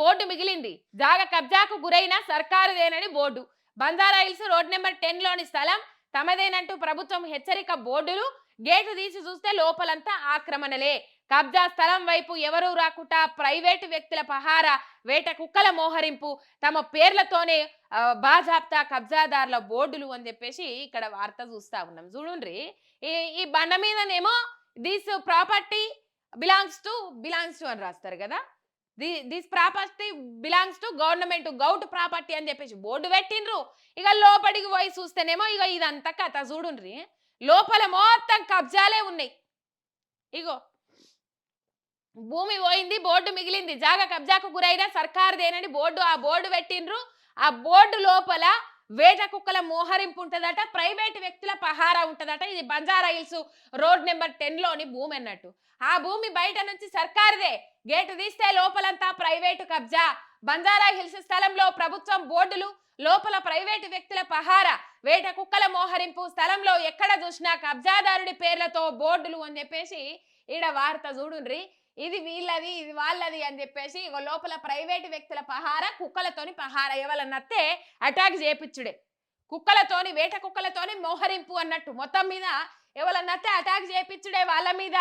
Board మిగిలింది. జాగ కబ్జాకు గురైన సర్కారుదేనని board. Banjara hills road number టెన్లోని స్థలం తమదేనంటూ ప్రభుత్వం హెచ్చరిక బోర్డులు. గేటు తీసి చూస్తే లోపలంతా ఆక్రమణలే. కబ్జా స్థలం వైపు ఎవరూ రాకుండా ప్రైవేటు వ్యక్తుల పహారా వేట కుక్కల మోహరింపు తమ పేర్లతోనే బాజాప్తా కబ్జాదారుల బోర్డులు అని చెప్పేసి ఇక్కడ వార్త చూస్తా ఉన్నాం. చూడండి. ఈ ఈ బండ మీదనేమో this property belongs to belongs to అని రాస్తారు కదా? This property belongs to government govt property అని చెప్పేసి బోర్డు పెట్టిండ్రు. ఇక లోపలికి పోయి చూస్తేనేమో ఇక ఇదంతా కథ చూడుండ్రి. లోపల మొత్తం కబ్జాలే ఉన్నాయి. ఇగో భూమి పోయింది బోర్డు మిగిలింది. జాగా కబ్జాకు గురైన సర్కారుదేనని బోర్డు ఆ బోర్డు పెట్టిండ్రు. ఆ బోర్డు లోపల వేట కుక్కల మోహరింపు ఉంటుందట ప్రైవేట్ వ్యక్తుల పహారా ఉంటుందట. ఇది బంజారా హిల్స్ రోడ్ నెంబర్ టెన్లోని భూమి అన్నట్టు. ఆ భూమి బయట నుంచి సర్కారుదే గేటు తీస్తే లోపలంతా ప్రైవేటు కబ్జా. బంజారా హిల్స్ స్థలంలో ప్రభుత్వం బోర్డులు లోపల ప్రైవేటు వ్యక్తుల పహారా. వేట కుక్కల మోహరింపు స్థలంలో ఎక్కడ చూసినా కబ్జాదారుడి పేర్లతో బోర్డులు అని చెప్పేసి ఈడ వార్త చూడుండ్రి. ఇది వీళ్ళది ఇది వాళ్ళది అని చెప్పేసి ఇగో లోపల ప్రైవేటు వ్యక్తుల పహార కుక్కలతోని పహార. ఎవరన్నా అటాక్ చేపించుడే కుక్కలతోని వేట కుక్కలతోని మోహరింపు అన్నట్టు. మొత్తం మీద ఎవరన్నా అటాక్ చేపించుడే వాళ్ళ మీద.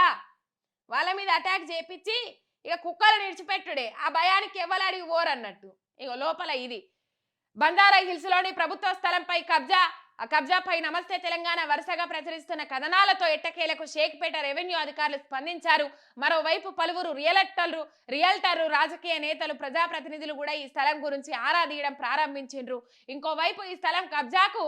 వాళ్ళ మీద అటాక్ చేపించి ఇక కుక్కలు నిడిచిపెట్టుడే. ఆ భయానికి ఎవరు ఓరన్నట్టు. ఇక లోపల ఇది. బందారా హిల్స్లోని ప్రభుత్వ స్థలంపై కబ్జా కబ్జాపై నమస్తే తెలంగాణ వరుసగా ప్రచురిస్తున్న కథనాలతో ఎట్టకేలకు షేక్పేట రెవెన్యూ అధికారులు స్పందించారు. మరోవైపు పలువురు రియల్టర్లు రియల్టర్లు రాజకీయ నేతలు ప్రజాప్రతినిధులు కూడా ఈ స్థలం గురించి ఆరా తీయడం ప్రారంభించిండ్రు. ఇంకోవైపు ఈ స్థలం కబ్జాకు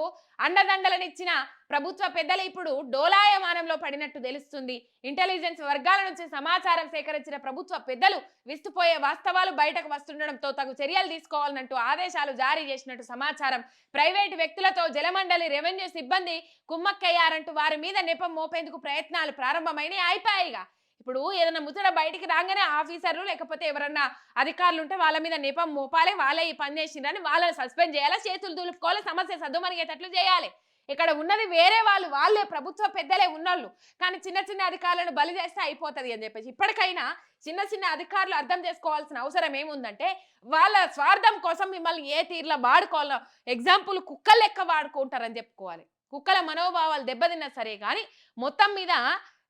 అండదండలనిచ్చిన ప్రభుత్వ పెద్దలు ఇప్పుడు డోలాయమానంలో పడినట్టు తెలుస్తుంది. ఇంటెలిజెన్స్ వర్గాల నుంచి సమాచారం సేకరించిన ప్రభుత్వ పెద్దలు విస్తుపోయే వాస్తవాలు బయటకు వస్తుండడంతో తగు చర్యలు తీసుకోవాలంటూ ఆదేశాలు జారీ చేసినట్టు సమాచారం. ప్రైవేటు వ్యక్తులతో జలమండలి రెవెన్యూ సిబ్బంది కుమ్మక్కయ్యారంటూ వారి మీద నెపం మోపేందుకు ప్రయత్నాలు ప్రారంభమైనాయి అయిపోయాయిగా ఇప్పుడు ఏదైనా ముచ్చట బయటికి రాగానే ఆఫీసర్లు లేకపోతే ఎవరన్నా అధికారులు ఉంటే వాళ్ళ మీద నెపం మోపాలి వాళ్ళే ఈ పని చేసిండ్రని వాళ్ళని సస్పెండ్ చేయాలి? చేతులు దులుపుకోవాలి? సమస్య సద్దుమనిగేటట్లు చేయాలి? ఇక్కడ ఉన్నది వేరే వాళ్ళు వాళ్ళే ప్రభుత్వ పెద్దలే ఉన్నోళ్ళు. కానీ చిన్న చిన్న అధికారులను బలి చేస్తే అయిపోతుంది అని చెప్పేసి ఇప్పటికైనా చిన్న చిన్న అధికారులు అర్థం చేసుకోవాల్సిన అవసరం ఏముందంటే వాళ్ళ స్వార్థం కోసం మిమ్మల్ని ఏ తీరులో వాడుకోవాలో ఎగ్జాంపుల్ కుక్కలు లెక్క వాడుకుంటారని చెప్పుకోవాలి. కుక్కల మనోభావాలు దెబ్బతిన్నా సరే కానీ మొత్తం మీద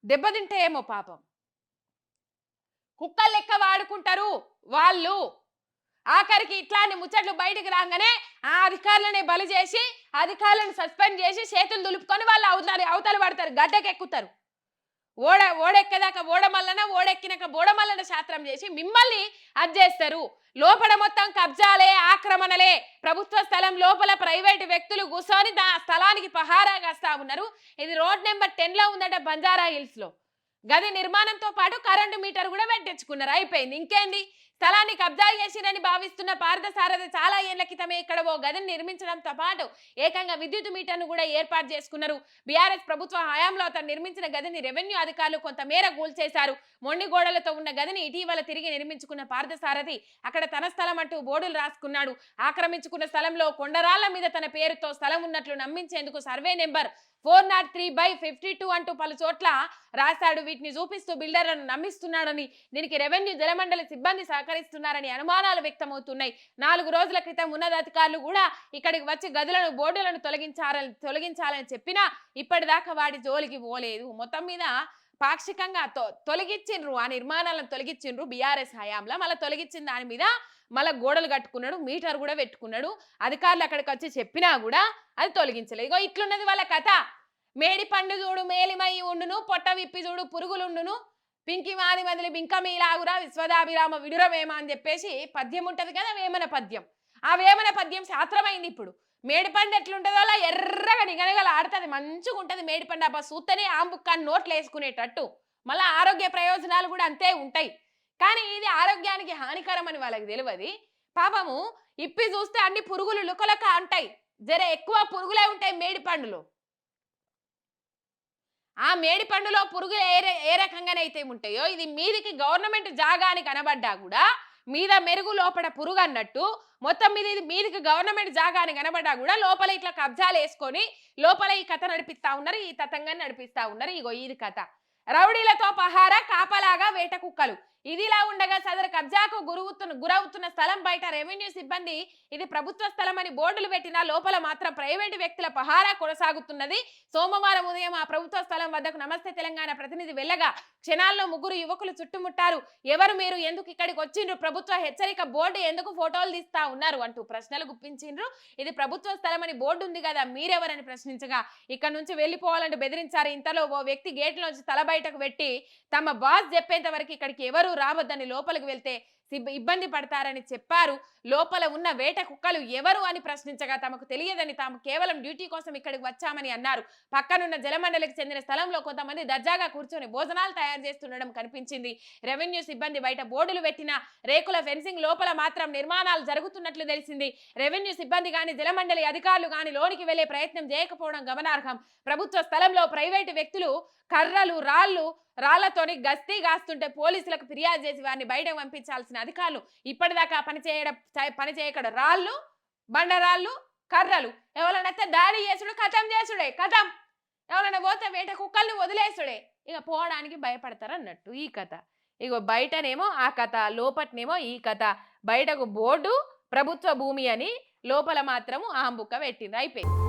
దెబ్బతింటే ఏమో పాపం. కుక్కలు లెక్క వాడుకుంటారు వాళ్ళు. ఆఖరికి ఇట్లాంటి ముచ్చట్లు బయటకు రాగానే ఆ అధికారులనే బలి చేసి అధికారులను సస్పెండ్ చేసి చేతులు దులుపుకొని వాళ్ళు అవుతారు అవతలు పడతారు గడ్డకెక్కుతారు. ఓడ ఓడెక్కేదాకా ఓడమల్లన ఓడెక్కినాక బోడమల్లన శాస్త్రం చేసి మిమ్మల్ని అది లోపల మొత్తం కబ్జాలే ఆక్రమణలే. ప్రభుత్వ స్థలం లోపల ప్రైవేటు వ్యక్తులు కూర్చొని దా స్థలానికి పహారా కాస్తా ఉన్నారు. ఇది రోడ్ నెంబర్ టెన్లో ఉందట బంజారా హిల్స్లో. గది నిర్మాణంతో పాటు కరెంటు మీటర్ కూడా పెట్టించుకున్నారు. అయిపోయింది. ఇంకేంది? స్థలాన్ని కబ్జా చేసిరని భావిస్తున్న పార్థసారథి చాలా ఏళ్ళ క్రితమే ఇక్కడ ఓ గదిని నిర్మించడంతో పాటు ఏకంగా విద్యుత్ మీటర్ను కూడా ఏర్పాటు చేసుకున్నారు. బీఆర్ఎస్ ప్రభుత్వ హయాంలో అతను నిర్మించిన గదిని రెవెన్యూ అధికారులు కొంతమేర కూల్చేశారు మొండి గోడలతో ఉన్న గదిని ఇటీవల తిరిగి నిర్మించుకున్న పార్థసారథి అక్కడ తన స్థలం అంటూ బోర్డులు రాసుకున్నాడు. ఆక్రమించుకున్న స్థలంలో కొండరాళ్ళ మీద తన పేరుతో స్థలం ఉన్నట్లు నమ్మించేందుకు survey number four nought three by fifty two అంటూ పలు చోట్ల రాశాడు. వీటిని చూపిస్తూ బిల్డర్లను నమ్మిస్తున్నాడని దీనికి రెవెన్యూ జలమండలి సిబ్బంది సహకరిస్తున్నారని అనుమానాలు వ్యక్తమవుతున్నాయి. నాలుగు రోజుల క్రితం ఉన్నతాధికారులు కూడా ఇక్కడికి వచ్చి గదులను బోర్డులను తొలగించాలని తొలగించాలని చెప్పినా ఇప్పటిదాకా వాడి జోలికి పోలేదు. మొత్తం మీద పాక్షికంగా తొ- తొలగించిండ్రు ఆ నిర్మాణాలను తొలగించిండ్రు బీఆర్ఎస్ హయాంలో. మళ్ళీ తొలగించిన దాని మీద మళ్ళీ గోడలు కట్టుకున్నాడు మీటర్ కూడా పెట్టుకున్నాడు. అధికారులు అక్కడికి వచ్చి చెప్పినా కూడా అది తొలగించలేదు. ఇగో ఇట్లున్నది వాళ్ళ కథ. మేడి పండు చూడు మేలిమై ఉండును పొట్ట విప్పి చూడు పురుగులుండును. పింకి మాది మదిలి బింకమీలాగురా విశ్వదాభిరామ విడురవేమ అని చెప్పేసి పద్యం ఉంటుంది కదా వేమన పద్యం. ఆ వేమన పద్యం శాస్త్రమైంది ఇప్పుడు. మేడిపండు ఎట్లుంటుందో అలా ఎర్రగా నిగనగల ఆడుతుంది మంచిగా ఉంటుంది మేడిపండు. అబ్బా సూతనే ఆంబుక్కాన్ని నోట్లు వేసుకునేటట్టు మళ్ళీ ఆరోగ్య ప్రయోజనాలు కూడా అంతే ఉంటాయి. కానీ ఇది ఆరోగ్యానికి హానికరం అని వాళ్ళకి తెలియదు పాపము ఇప్పి చూస్తే అన్ని పురుగులు లుకలక అంటాయి. జర ఎక్కువ పురుగులే ఉంటాయి మేడిపండులో. ఆ మేడి పండులో పురుగులు ఏ ఏ రకంగానైతే ఉంటాయో ఇది మీదికి గవర్నమెంట్ జాగా అని కనబడ్డా కూడా మీద మెరుగు లోపల పురుగు అన్నట్టు మొత్తం మీద ఇది మీదికి గవర్నమెంట్ జాగాని కనబడ్డా కూడా లోపల ఇట్లా కబ్జాలు వేసుకొని లోపల ఈ కథ నడిపిస్తా ఉన్నారు ఈ తతంగా నడిపిస్తా ఉన్నారు ఇగో ఇది కథ. రౌడీలతో పహారా కాపలాగా వేట కుక్కలు. ఇదిలా ఉండగా సదరు కబ్జాకు గురవుతున్న గురవుతున్న స్థలం బయట రెవెన్యూ సిబ్బంది ఇది ప్రభుత్వ స్థలం అని బోర్డులు పెట్టినా లోపల మాత్రం ప్రైవేటు వ్యక్తుల పహారా కొనసాగుతున్నది. సోమవారం ఉదయం ఆ ప్రభుత్వ స్థలం వద్దకు నమస్తే తెలంగాణ ప్రతినిధి వెళ్ళగా క్షణాల్లో ముగ్గురు యువకులు చుట్టుముట్టారు. ఎవరు మీరు? ఎందుకు ఇక్కడికి వచ్చిండ్రు? ప్రభుత్వ హెచ్చరిక బోర్డు ఎందుకు ఫోటోలు తీస్తా ఉన్నారు అంటూ ప్రశ్నలు గుప్పించిండ్రు. ఇది ప్రభుత్వ స్థలం అని బోర్డు ఉంది కదా మీరెవరని ప్రశ్నించగా ఇక్కడ నుంచి వెళ్ళిపోవాలంటూ బెదిరించారు. ఇంతలో ఓ వ్యక్తి గేట్లోంచి తల బయటకు పెట్టి తమ బాస్ చెప్పేంత వరకు ఇక్కడికి ఎవరు రావద్దని లోపలికి వెళ్తే ఇబ్బంది పడతారని చెప్పారు. లోపల ఉన్న వేట కుక్కలు ఎవరు అని ప్రశ్నించగా తమకు తెలియదని తాము కేవలం డ్యూటీ కోసం ఇక్కడికి వచ్చామని అన్నారు. పక్కనున్న జలమండలికి చెందిన స్థలంలో కొంతమంది దర్జాగా కూర్చొని భోజనాలు తయారు చేస్తుండడం కనిపించింది. రెవెన్యూ సిబ్బంది బయట బోర్డులు పెట్టిన రేకుల ఫెన్సింగ్ లోపల మాత్రం నిర్మాణాలు జరుగుతున్నట్లు తెలిసింది. రెవెన్యూ సిబ్బంది కానీ జలమండలి అధికారులు గాని లోనికి వెళ్ళే ప్రయత్నం చేయకపోవడం గమనార్హం. ప్రభుత్వ స్థలంలో ప్రైవేటు వ్యక్తులు కర్రలు రాళ్ళు రాళ్ళతోని గస్తీ గాస్తుంటే పోలీసులకు ఫిర్యాదు చేసి వారిని బయటకు పంపించాల్సిన అధికారులు ఇప్పటిదాకా పనిచేయడం పని చేయకడ రాళ్ళు బండరాళ్ళు కర్రలు. ఎవరైనా దాడి చేసుడు కథం చేసుడే కథం. ఎవరైనా పోతే వేట కుక్కల్ని వదిలేసుడే. ఇక పోవడానికి భయపడతారు అన్నట్టు ఈ కథ. ఇగో బయటనేమో ఆ కథ లోపట్నేమో ఈ కథ. బయటకు బోర్డు ప్రభుత్వ భూమి అని లోపల మాత్రము ఆంబుక్క పెట్టింది. అయిపోయింది.